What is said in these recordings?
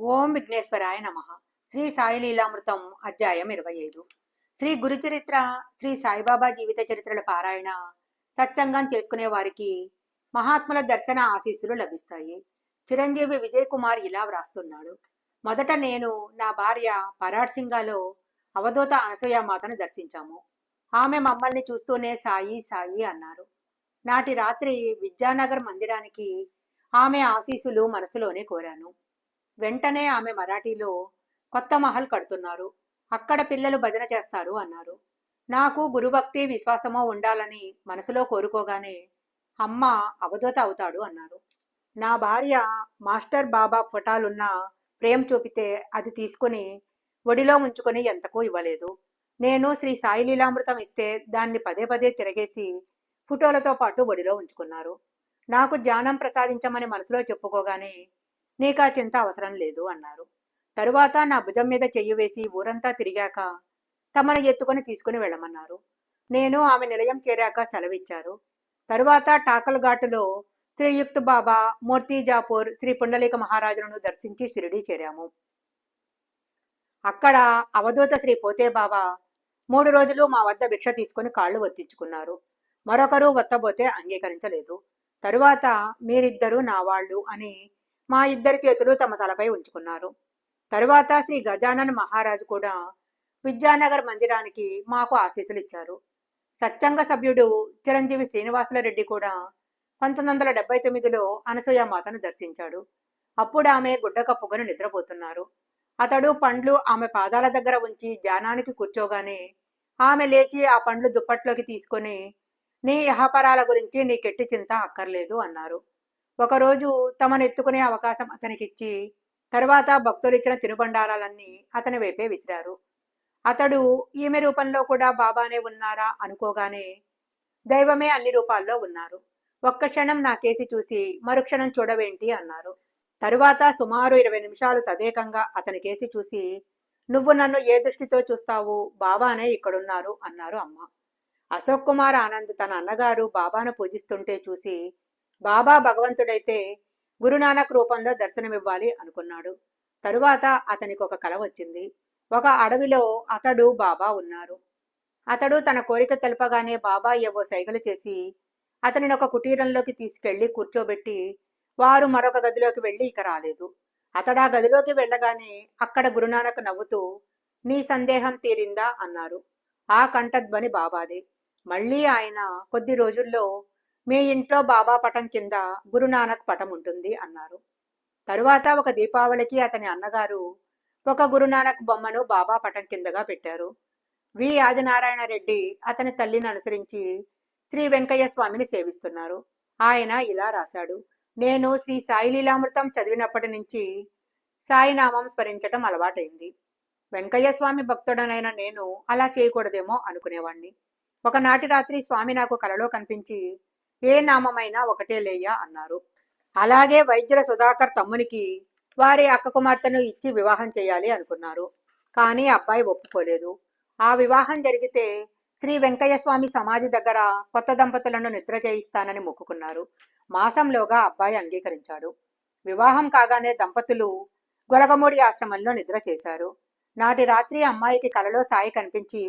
ఓం విఘ్నేశ్వరాయ నమ. శ్రీ సాయి లీలామృతం అధ్యాయం ఇరవై ఐదు శ్రీ గురుచరిత్ర శ్రీ సాయిబాబా జీవిత చరిత్రల పారాయణ సత్సంగం చేసుకునే వారికి మహాత్ముల దర్శన ఆశీస్సులు లభిస్తాయి. చిరంజీవి విజయ్ కుమార్ ఇలా వ్రాస్తున్నాడు. మొదట నేను నా భార్య పరాడ్ సింగాలో అవధూత అనసూయ మాతను దర్శించాము. ఆమె మమ్మల్ని చూస్తూనే సాయి సాయి అన్నారు. నాటి రాత్రి విద్యానగర్ మందిరానికి ఆమె ఆశీసులు మనసులోనే కోరాను. వెంటనే ఆమె మరాఠీలో కొత్త మహల్ కడుతున్నారు. అక్కడ పిల్లలు భజన చేస్తారు అన్నారు. నాకు గురుభక్తి విశ్వాసమో ఉండాలని మనసులో కోరుకోగానే అమ్మ అవధూత అవుతాడు అన్నారు. నా భార్య మాస్టర్ బాబా ఫోటాలున్న ప్రేమ చూపితే అది తీసుకుని ఒడిలో ఉంచుకొని ఎంతకు ఇవ్వలేదు. నేను శ్రీ సాయి లీలామృతం ఇస్తే దాన్ని పదే పదే తిరగేసి ఫోటోలతో పాటు ఒడిలో ఉంచుకున్నారు. నాకు జ్ఞానం ప్రసాదించమని మనసులో చెప్పుకోగానే నీకా చింత అవసరం లేదు అన్నారు. తరువాత నా భుజం మీద చెయ్యి వేసి ఊరంతా తిరిగాక తమను ఎత్తుకొని తీసుకుని వెళ్ళమన్నారు. నేను ఆమె నిలయం చేరాక సెలవిచ్చారు. తరువాత టాకల్ ఘాటులో శ్రీయుక్త బాబా మూర్తిజాపూర్ శ్రీ పుండలీక మహారాజులను దర్శించి షిరిడి చేరాము. అక్కడ అవధూత శ్రీ పోతే బాబా మూడు రోజులు మా వద్ద భిక్ష తీసుకుని కాళ్ళు ఒత్తించుకున్నారు మరొకరు వత్తబోతే అంగీకరించలేదు. తరువాత మీరిద్దరూ నా వాళ్ళు అని మా ఇద్దరి చేతులు తమ తలపై ఉంచుకున్నారు. తరువాత శ్రీ గజానన్ మహారాజు కూడా విద్యానగర్ మందిరానికి మాకు ఆశీస్సులు ఇచ్చారు. సత్యంగ సభ్యుడు చిరంజీవి శ్రీనివాసుల రెడ్డి కూడా పంతొమ్మిది వందల డెబ్బై తొమ్మిదిలో అనసూయ మాతను దర్శించాడు. అప్పుడు ఆమె గుడ్డ కప్పుకొని నిద్రపోతున్నారు. అతడు పండ్లు ఆమె పాదాల దగ్గర ఉంచి ధ్యానానికి కూర్చోగానే ఆమె లేచి ఆ పండ్లు దుప్పట్లోకి తీసుకొని నీ యహపరాల గురించి నీ కెట్టి చింత అక్కర్లేదు అన్నారు. ఒకరోజు తమను ఎత్తుకునే అవకాశం అతనికిచ్చి తర్వాత భక్తులిచ్చిన తినుబండారాలన్నీ అతని వైపే విసిరారు. అతడు ఈమె రూపంలో కూడా బాబానే ఉన్నారా అనుకోగానే దైవమే అన్ని రూపాల్లో ఉన్నారు. ఒక్క క్షణం నా కేసి చూసి మరుక్షణం చూడవేంటి అన్నారు. తరువాత సుమారు ఇరవై నిమిషాలు తదేకంగా అతని కేసి చూసి నువ్వు నన్ను ఏ దృష్టితో చూస్తావు? బాబానే ఇక్కడున్నారు అన్నారు అమ్మ. అశోక్ కుమార్ ఆనంద్ తన అన్నగారు బాబాను పూజిస్తుంటే చూసి బాబా భగవంతుడైతే గురునానక్ రూపంలో దర్శనమివ్వాలి అనుకున్నాడు. తరువాత అతనికి ఒక కల వచ్చింది. ఒక అడవిలో అతడు బాబా ఉన్నారు. అతడు తన కోరిక తెలపగానే బాబా ఏవో సైగలు చేసి అతనిని ఒక కుటీరంలోకి తీసుకెళ్ళి కూర్చోబెట్టి వారు మరొక గదిలోకి వెళ్ళి ఇక రాలేదు. అతడా గదిలోకి వెళ్ళగానే అక్కడ గురునానక్ నవ్వుతూ నీ సందేహం తీరిందా? అన్నారు. ఆ కంఠధ్వని బాబాదే. మళ్ళీ ఆయన కొద్ది రోజుల్లో మీ ఇంట్లో బాబా పటం కింద గురునానక్ పటం ఉంటుంది అన్నారు. తరువాత ఒక దీపావళికి అతని అన్నగారు ఒక గురునానక్ బొమ్మను బాబా పటం కిందగా పెట్టారు. వి. ఆదినారాయణ రెడ్డి అతని తల్లిని అనుసరించి శ్రీ వెంకయ్య స్వామిని సేవిస్తున్నారు. ఆయన ఇలా రాశాడు. నేను శ్రీ సాయి లీలామృతం చదివినప్పటి నుంచి సాయి నామం స్మరించటం అలవాటైంది. వెంకయ్య స్వామి భక్తుడనైన నేను అలా చేయకూడదేమో అనుకునేవాణ్ణి. ఒకనాటి రాత్రి స్వామి నాకు కలలో కనిపించి ఏ నామమైనా ఒకటే లేయ్యా అన్నారు. అలాగే వైద్యుల సుధాకర్ తమ్మునికి వారి అక్క కుమార్తెను ఇచ్చి వివాహం చేయాలి అనుకున్నారు. కానీ అబ్బాయి ఒప్పుకోలేదు. ఆ వివాహం జరిగితే శ్రీ వెంకయ్య స్వామి సమాధి దగ్గర కొత్త దంపతులను నిద్ర చేయిస్తానని మొక్కుకున్నారు. మాసంలోగా అబ్బాయి అంగీకరించాడు. వివాహం కాగానే దంపతులు గొలగమూడి ఆశ్రమంలో నిద్ర చేశారు. నాటి రాత్రి అమ్మాయికి కలలో సాయి కనిపించి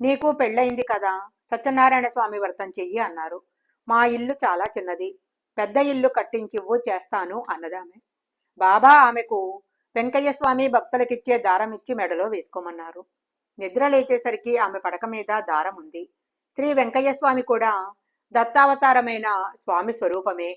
నీకు పెళ్ళయింది కదా సత్యనారాయణ స్వామి వ్రతం చెయ్యి అన్నారు. మా ఇల్లు చాలా చిన్నది. పెద్ద ఇల్లు కట్టించివ్వు చేస్తాను అన్నదామె బాబా ఆమెకు వెంకయ్య స్వామి భక్తులకిచ్చే దారం ఇచ్చి మెడలో వేసుకోమన్నారు. నిద్ర లేచేసరికి ఆమె పడక మీద దారం ఉంది శ్రీ వెంకయ్య స్వామి కూడా దత్తావతారమైన స్వామి స్వరూపమే.